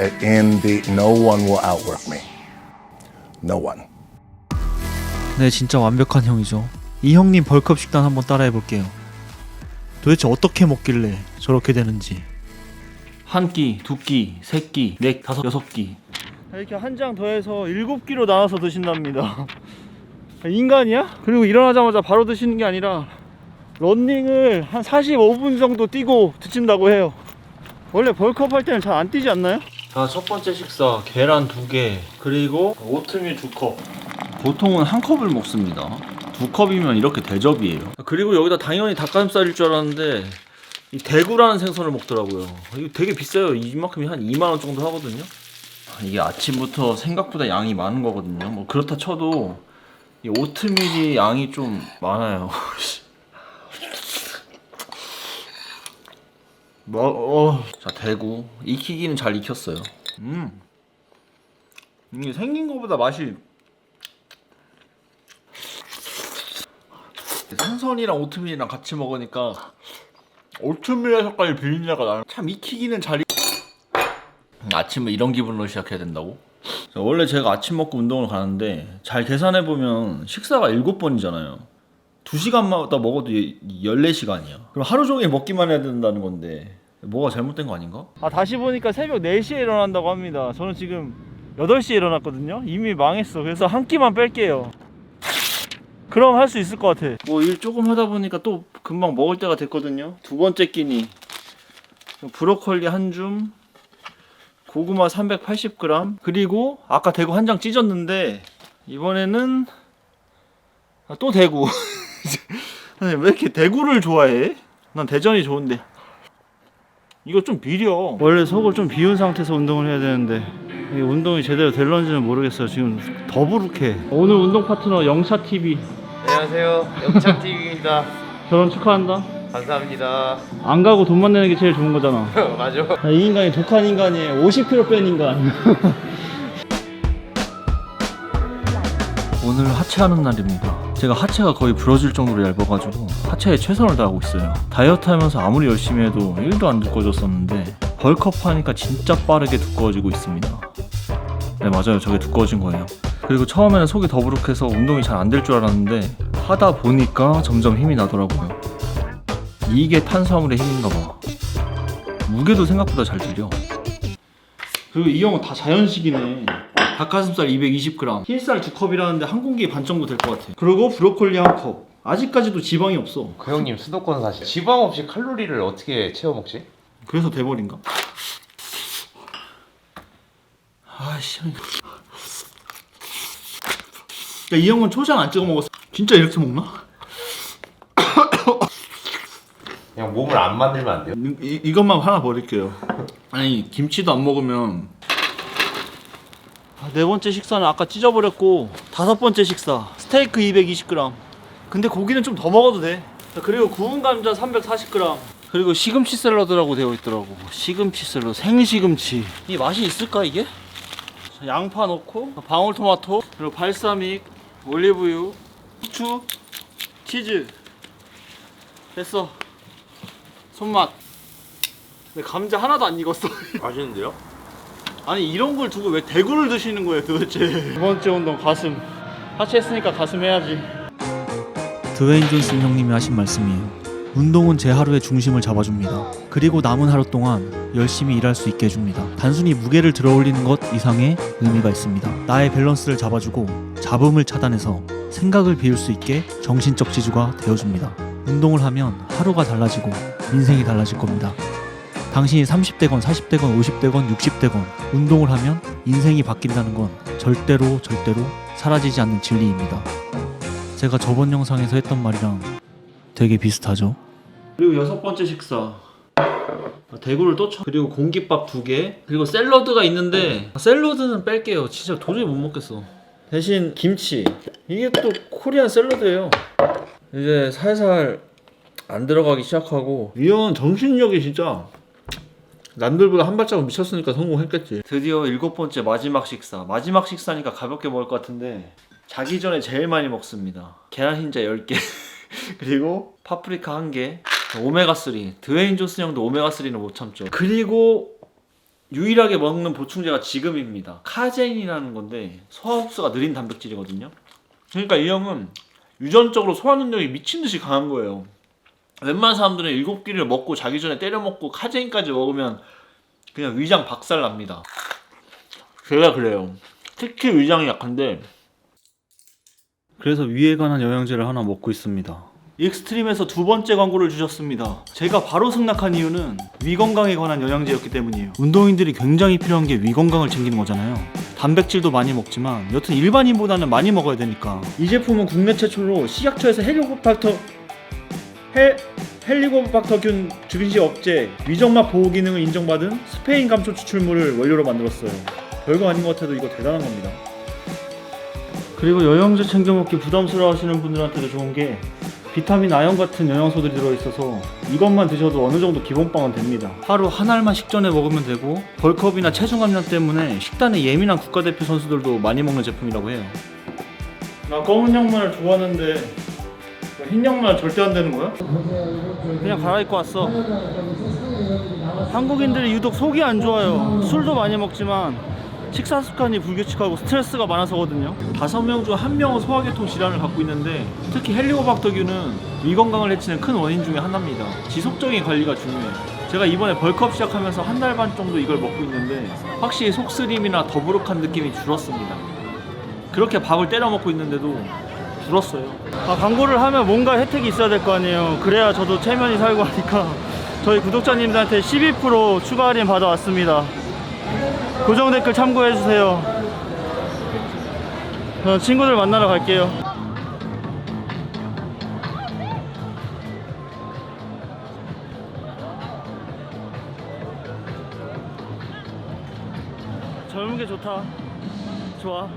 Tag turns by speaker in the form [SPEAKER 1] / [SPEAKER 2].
[SPEAKER 1] In the no one will outwork me. No one.
[SPEAKER 2] 네, 진짜 완벽한 형이죠. 이 형님 벌컵 식단 한번 따라해 볼게요. 도대체 어떻게 먹길래 저렇게 되는지. 한 끼, 두 끼, 세 끼, 네, 다섯, 여섯 끼. 이렇게 한 장 더해서 일곱 끼로 나눠서 드신답니다. 인간이야? 그리고 일어나자마자 바로 드시는 게 아니라 런닝을 한 45분 정도 뛰고 드신다고 해요. 원래 벌컵 할 때는 잘 안 뛰지 않나요? 자, 첫 번째 식사 계란 두 개, 그리고 오트밀 두 컵. 보통은 한 컵을 먹습니다. 두 컵이면 이렇게 대접이에요. 그리고 여기다 당연히 닭가슴살일 줄 알았는데 이 대구라는 생선을 먹더라고요. 이거 되게 비싸요. 이만큼이 한 2만 원 정도 하거든요. 아, 이게 아침부터 생각보다 양이 많은 거거든요. 뭐 그렇다 쳐도 이 오트밀이 양이 좀 많아요. 뭐, 어. 자 대구 익히기는 잘 익혔어요. 음, 이게 생긴 거보다 맛이 생선이랑 오트밀이랑 같이 먹으니까 오트밀의 색깔이 비린내가 나요. 참 익히기는 잘. 익... 아침에 이런 기분으로 시작해야 된다고? 자, 원래 제가 아침 먹고 운동을 가는데 잘 계산해 보면 식사가 7번이잖아요. 2시간마다 먹어도 14시간이야. 그럼 하루 종일 먹기만 해야 된다는 건데 뭐가 잘못된 거 아닌가? 아 다시 보니까 새벽 4시에 일어난다고 합니다. 저는 지금 8시에 일어났거든요. 이미 망했어. 그래서 한 끼만 뺄게요. 그럼 할 수 있을 것 같아. 뭐 일 조금 하다 보니까 또 금방 먹을 때가 됐거든요. 두 번째 끼니 브로콜리 한 줌, 고구마 380g, 그리고 아까 대구 한 장 찢었는데 이번에는 아, 또 대구. 왜 이렇게 대구를 좋아해? 난 대전이 좋은데. 이거 좀 비려. 원래 속을 좀 비운 상태에서 운동을 해야 되는데 이 운동이 제대로 될런지는 모르겠어요. 지금 더부룩해. 오늘 운동 파트너 영차 TV
[SPEAKER 3] 안녕하세요. 영창TV입니다.
[SPEAKER 2] 결혼 축하한다.
[SPEAKER 3] 감사합니다.
[SPEAKER 2] 안 가고 돈만 내는 게 제일 좋은 거잖아.
[SPEAKER 3] 맞아.
[SPEAKER 2] 야, 이 인간이 독한 인간이에요. 50kg 뺀 인간. 오늘 하체하는 날입니다. 제가 하체가 거의 부러질 정도로 얇아가지고 하체에 최선을 다하고 있어요. 다이어트 하면서 아무리 열심히 해도 1도 안 두꺼워졌었는데 벌컵 하니까 진짜 빠르게 두꺼워지고 있습니다. 네 맞아요 저게 두꺼워진 거예요. 그리고 처음에는 속이 더부룩해서 운동이 잘 안 될 줄 알았는데 하다 보니까 점점 힘이 나더라고요. 이게 탄수화물의 힘인가 봐. 무게도 생각보다 잘 들려. 그리고 이 형은 다 자연식이네. 닭가슴살 220g, 흰쌀 두 컵이라는데 한 공기에 반 정도 될 것 같아. 그리고 브로콜리 한 컵. 아직까지도 지방이 없어.
[SPEAKER 3] 그 형님 수도권 사실. 지방 없이 칼로리를 어떻게 채워 먹지?
[SPEAKER 2] 그래서 돼버린가? 아씨. 야, 이 형은 초장 안 찍어 먹었어. 진짜 이렇게 먹나?
[SPEAKER 3] 그냥 몸을 안 만들면 안 돼요?
[SPEAKER 2] 이, 이- 이것만 하나 버릴게요. 아니 김치도 안 먹으면 아, 네 번째 식사는 아까 찢어버렸고 다섯 번째 식사 스테이크 220g. 근데 고기는 좀 더 먹어도 돼. 자, 그리고 구운 감자 340g. 그리고 시금치 샐러드라고 되어 있더라고. 시금치 샐러드, 생시금치. 이 맛이 있을까 이게? 자, 양파 넣고 방울토마토 그리고 발사믹, 올리브유, 후추, 치즈. 됐어. 손맛. 근데 감자 하나도 안 익었어.
[SPEAKER 3] 맛있는데요?
[SPEAKER 2] 아니 이런 걸 두고 왜 대구를 드시는 거예요 도대체? 두 번째 운동 가슴. 하체 했으니까 가슴 해야지. 드웨인 존슨 형님이 하신 말씀이에요 운동은 제 하루의 중심을 잡아줍니다. 그리고 남은 하루 동안 열심히 일할 수 있게 해줍니다. 단순히 무게를 들어 올리는 것 이상의 의미가 있습니다. 나의 밸런스를 잡아주고 잡음을 차단해서 생각을 비울 수 있게 정신적 지주가 되어줍니다. 운동을 하면 하루가 달라지고 인생이 달라질 겁니다 당신이 30대건 40대건 50대건 60대건 운동을 하면 인생이 바뀐다는 건 절대로 절대로 사라지지 않는 진리입니다. 제가 저번 영상에서 했던 말이랑 되게 비슷하죠. 그리고 여섯 번째 식사. 대구를 또 쳐. 그리고 공깃밥 두 개. 그리고 샐러드가 있는데 샐러드는 뺄게요. 진짜 도저히 못 먹겠어. 대신 김치. 이게 또 코리안 샐러드예요. 이제 살살 안 들어가기 시작하고 이건 정신력이 진짜 남들보다 한 발자국 미쳤으니까 성공했겠지. 드디어 일곱 번째 마지막 식사. 마지막 식사니까 가볍게 먹을 것 같은데 자기 전에 제일 많이 먹습니다. 계란 흰자 10개. 그리고 파프리카 1개. 오메가 3. 드웨인 존슨 형도 오메가 3는 못 참죠. 그리고 유일하게 먹는 보충제가 지금입니다. 카제인이라는 건데 소화 흡수가 느린 단백질이거든요. 그러니까 이 형은 유전적으로 소화 능력이 미친 듯이 강한 거예요. 웬만한 사람들은 일곱 끼를 먹고 자기 전에 때려 먹고 카제인까지 먹으면 그냥 위장 박살 납니다. 제가 그래요. 특히 위장이 약한데 그래서 위에 관한 영양제를 하나 먹고 있습니다. 익스트림에서 두 번째 광고를 주셨습니다. 제가 바로 승낙한 이유는 위 건강에 관한 영양제였기 때문이에요. 운동인들이 굉장히 필요한 게 위 건강을 챙기는 거잖아요. 단백질도 많이 먹지만 여튼 일반인보다는 많이 먹어야 되니까 이 제품은 국내 최초로 식약처에서 헬리코박터 헬 헬리코박터균 증시 억제 위정막 보호 기능을 인정받은 스페인 감초 추출물을 원료로 만들었어요. 별거 아닌 것 같아도 이거 대단한 겁니다. 그리고 영양제 챙겨 먹기 부담스러워 하시는 분들한테도 좋은 게 비타민, 아연 같은 영양소들이 들어있어서 이것만 드셔도 어느 정도 기본빵은 됩니다. 하루 한 알만 식전에 먹으면 되고 벌크업이나 체중 감량 때문에 식단에 예민한 국가대표 선수들도 많이 먹는 제품이라고 해요. 나 검은 양말 좋아하는데 흰 양말 절대 안 되는 거야? 그냥 갈아입고 왔어. 한국인들이 유독 속이 안 좋아요. 술도 많이 먹지만 식사 습관이 불규칙하고 스트레스가 많아서거든요. 다섯 명 중 한 명은 소화계통 질환을 갖고 있는데 특히 헬리코박터균은 위 건강을 해치는 큰 원인 중에 하나입니다. 지속적인 관리가 중요해요. 제가 이번에 벌크업 시작하면서 한 달 반 정도 이걸 먹고 있는데 확실히 속쓰림이나 더부룩한 느낌이 줄었습니다. 그렇게 밥을 때려 먹고 있는데도 줄었어요. 아, 광고를 하면 뭔가 혜택이 있어야 될 거 아니에요. 그래야 저도 체면이 살고 하니까 저희 구독자님들한테 12% 추가 할인 받아왔습니다. 고정 댓글 참고해 주세요. 저는 친구들 만나러 갈게요. 젊은 게 좋다. 좋아.